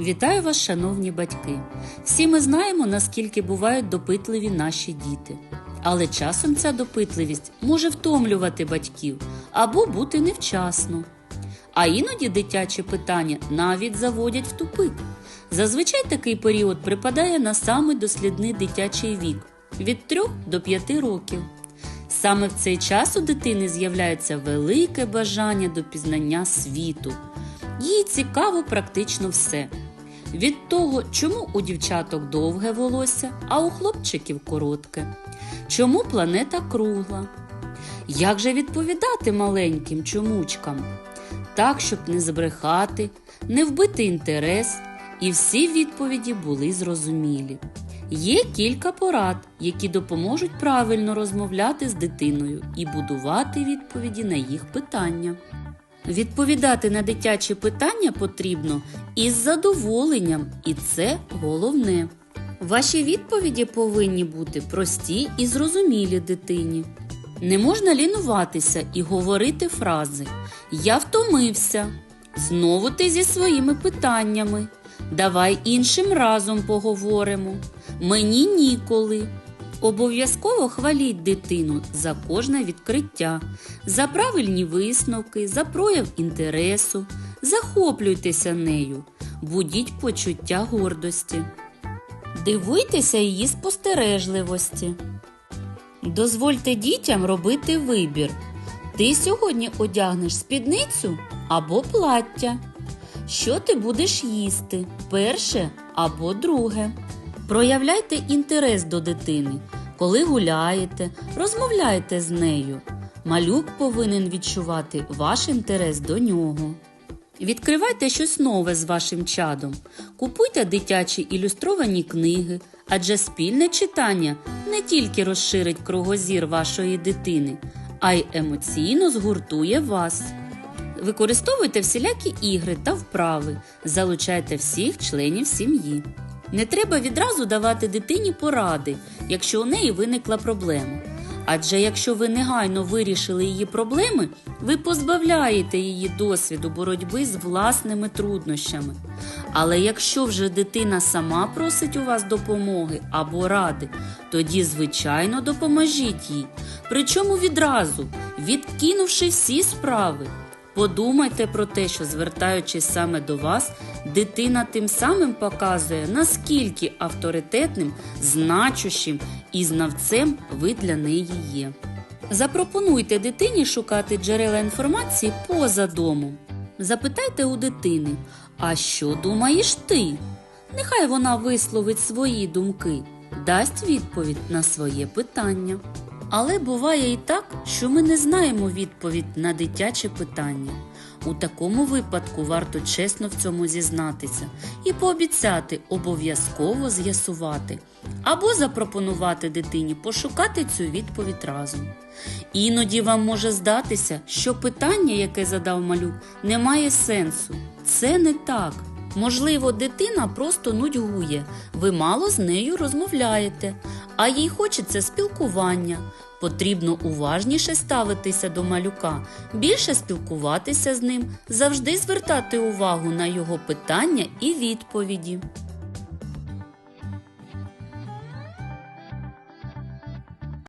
Вітаю вас, шановні батьки! Всі ми знаємо, наскільки бувають допитливі наші діти. Але часом ця допитливість може втомлювати батьків або бути невчасно. А іноді дитячі питання навіть заводять в тупик. Зазвичай такий період припадає на самий дослідний дитячий вік від 3 до 5 років. Саме в цей час у дитини з'являється велике бажання до пізнання світу. Їй цікаво практично все. Від того, чому у дівчаток довге волосся, а у хлопчиків коротке. Чому планета кругла? Як же відповідати маленьким чомучкам? Так, щоб не збрехати, не вбити інтерес, і всі відповіді були зрозумілі. Є кілька порад, які допоможуть правильно розмовляти з дитиною і будувати відповіді на їх питання. Відповідати на дитячі питання потрібно із задоволенням, і це головне. Ваші відповіді повинні бути прості і зрозумілі дитині. Не можна лінуватися і говорити фрази Я втомився. Знову ти зі своїми питаннями. Давай іншим разом поговоримо. Мені ніколи. Обов'язково хваліть дитину за кожне відкриття, за правильні висновки, за прояв інтересу. Захоплюйтеся нею, будіть почуття гордості. Дивуйтеся її спостережливості. Дозвольте дітям робити вибір. Ти сьогодні одягнеш спідницю або плаття. Що ти будеш їсти? Перше або друге. Проявляйте інтерес до дитини, коли гуляєте, розмовляйте з нею. Малюк повинен відчувати ваш інтерес до нього. Відкривайте щось нове з вашим чадом. Купуйте дитячі ілюстровані книги, адже спільне читання не тільки розширить кругозір вашої дитини, а й емоційно згуртує вас. Використовуйте всілякі ігри та вправи, залучайте всіх членів сім'ї. Не треба відразу давати дитині поради, якщо у неї виникла проблема. Адже якщо ви негайно вирішили її проблеми, ви позбавляєте її досвіду боротьби з власними труднощами. Але якщо вже дитина сама просить у вас допомоги або ради, тоді, звичайно, допоможіть їй. Причому відразу, відкинувши всі справи. Подумайте про те, що звертаючись саме до вас, дитина тим самим показує, наскільки авторитетним, значущим і знавцем ви для неї є. Запропонуйте дитині шукати джерела інформації поза домом. Запитайте у дитини, а що думаєш ти? Нехай вона висловить свої думки, дасть відповідь на своє питання. Але буває і так, що ми не знаємо відповідь на дитяче питання. У такому випадку варто чесно в цьому зізнатися і пообіцяти обов'язково з'ясувати або запропонувати дитині пошукати цю відповідь разом. Іноді вам може здатися, що питання, яке задав малюк, не має сенсу. Це не так. Можливо, дитина просто нудьгує, ви мало з нею розмовляєте, а їй хочеться спілкування. Потрібно уважніше ставитися до малюка, більше спілкуватися з ним, завжди звертати увагу на його питання і відповіді.